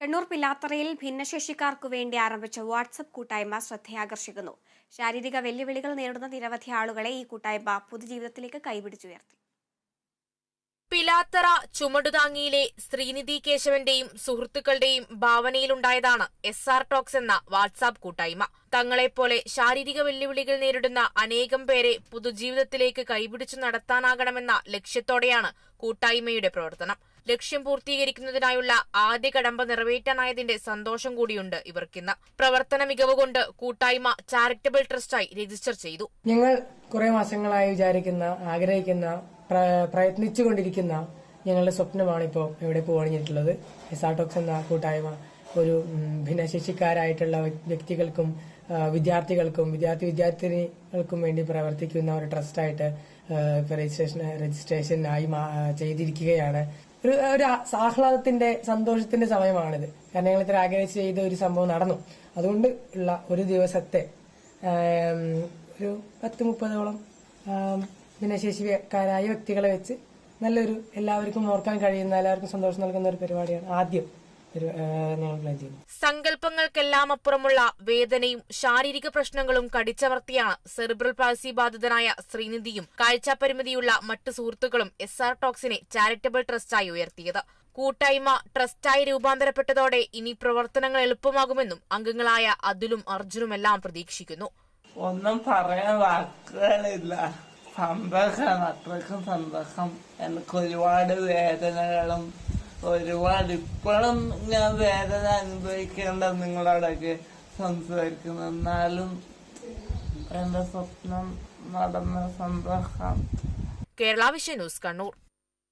കണ്ണൂർ പിലാത്തറയിൽ ഭിന്നശേഷിക്കാർക്കു വേണ്ടി ആരംഭിച്ച വാട്സപ്പ് കൂട്ടായ്മ ശ്രദ്ധയാകർഷിക്കുന്നു. ശാരീരിക വെല്ലുവിളികൾ നേരിടുന്ന നിരവധി ആളുകളെ ഈ കൂട്ടായ്മ പൊതുജീവിതത്തിലേക്ക് കൈപിടിച്ചുയർത്തി. പിലാത്തറ ചുമടുതാങ്ങിയിലെ ശ്രീനിധി കേശവന്റെയും സുഹൃത്തുക്കളുടെയും ഭാവനയിലുണ്ടായതാണ് എസ് ആർ ടോക്സ് എന്ന വാട്സാപ്പ് കൂട്ടായ്മ. തങ്ങളെപ്പോലെ ശാരീരിക വെല്ലുവിളികൾ നേരിടുന്ന അനേകം പേരെ പൊതുജീവിതത്തിലേക്ക് കൈപിടിച്ചു നടത്താനാകണമെന്ന ലക്ഷ്യത്തോടെയാണ് കൂട്ടായ്മയുടെ പ്രവർത്തനം. ലക്ഷ്യം പൂർത്തീകരിക്കുന്നതിനായുള്ള ആദ്യ കടമ്പ നിറവേറ്റാനായതിന്റെ സന്തോഷം കൂടിയുണ്ട് ഇവർക്കിന്ന്. പ്രവർത്തന മികവ് കൊണ്ട് കൂട്ടായ്മ ചാരിറ്റബിൾ ട്രസ്റ്റായി രജിസ്റ്റർ ചെയ്തു. ഞങ്ങൾ കുറെ മാസങ്ങളായി വിചാരിക്കുന്ന ആഗ്രഹിക്കുന്ന പ്രയത്നിച്ചുകൊണ്ടിരിക്കുന്ന ഞങ്ങളുടെ സ്വപ്നമാണ് ഇപ്പോൾ ഇവിടെ പോകണിഞ്ഞിട്ടുള്ളത് എസാട്ടോക്സ് എന്ന കൂട്ടായ്മ ഒരു ഭിന്നശേഷിക്കാരായിട്ടുള്ള വ്യക്തികൾക്കും വിദ്യാർത്ഥികൾക്കും വിദ്യാർത്ഥി വിദ്യാർത്ഥിനികൾക്കും വേണ്ടി പ്രവർത്തിക്കുന്ന ഒരു ട്രസ്റ്റായിട്ട് രജിസ്ട്രേഷൻ രജിസ്ട്രേഷനായി ചെയ്തിരിക്കുകയാണ്. ഒരു ഒരു ആഹ്ലാദത്തിന്റെ സന്തോഷത്തിന്റെ സമയമാണിത്. കാരണം ഞങ്ങൾ ഇത്ര ആഗ്രഹിച്ച് ചെയ്ത ഒരു സംഭവം നടന്നു. അതുകൊണ്ട് ഉള്ള ഒരു ദിവസത്തെ ഒരു പത്ത് മുപ്പതോളം ഭിന്നശേഷിക്കാരായ വ്യക്തികളെ വെച്ച് നല്ലൊരു എല്ലാവർക്കും ഓർക്കാൻ കഴിയുന്ന എല്ലാവർക്കും സന്തോഷം നൽകുന്ന ഒരു പരിപാടിയാണ് ആദ്യം. സങ്കല്പങ്ങൾക്കെല്ലാം അപ്പുറമുള്ള വേദനയും ശാരീരിക പ്രശ്നങ്ങളും കടിച്ചമർത്തിയാണ് സെറിബ്രൽ പാൾസി ബാധിതനായ ശ്രീനിധിയും കാഴ്ചപരിമിതിയുള്ള മറ്റു സുഹൃത്തുക്കളും എസ് ആർ ടോക്സിനെ ചാരിറ്റബിൾ ട്രസ്റ്റായി ഉയർത്തിയത്. കൂട്ടായ്മ ട്രസ്റ്റായി രൂപാന്തരപ്പെട്ടതോടെ ഇനി പ്രവർത്തനങ്ങൾ എളുപ്പമാകുമെന്നും അംഗങ്ങളായ അതുലും അർജുനുമെല്ലാം പ്രതീക്ഷിക്കുന്നു. ഒന്നും പറയാൻ വാക്കുകളില്ല. സന്തോഷമാണ് അത്രയ്ക്കും സന്തോഷം. എനിക്ക് ഒരുപാട് വേദനകളും ഒരുപാട് ഇപ്പോഴും ഞാൻ വേദന അനുഭവിക്കേണ്ട നിങ്ങളോടൊക്കെ സംസാരിക്കുന്നു. എന്നാലും എന്റെ സ്വപ്നം നടന്ന സന്തോഷം കേരള വിഷൻ ന്യൂസ് കണ്ണൂർ.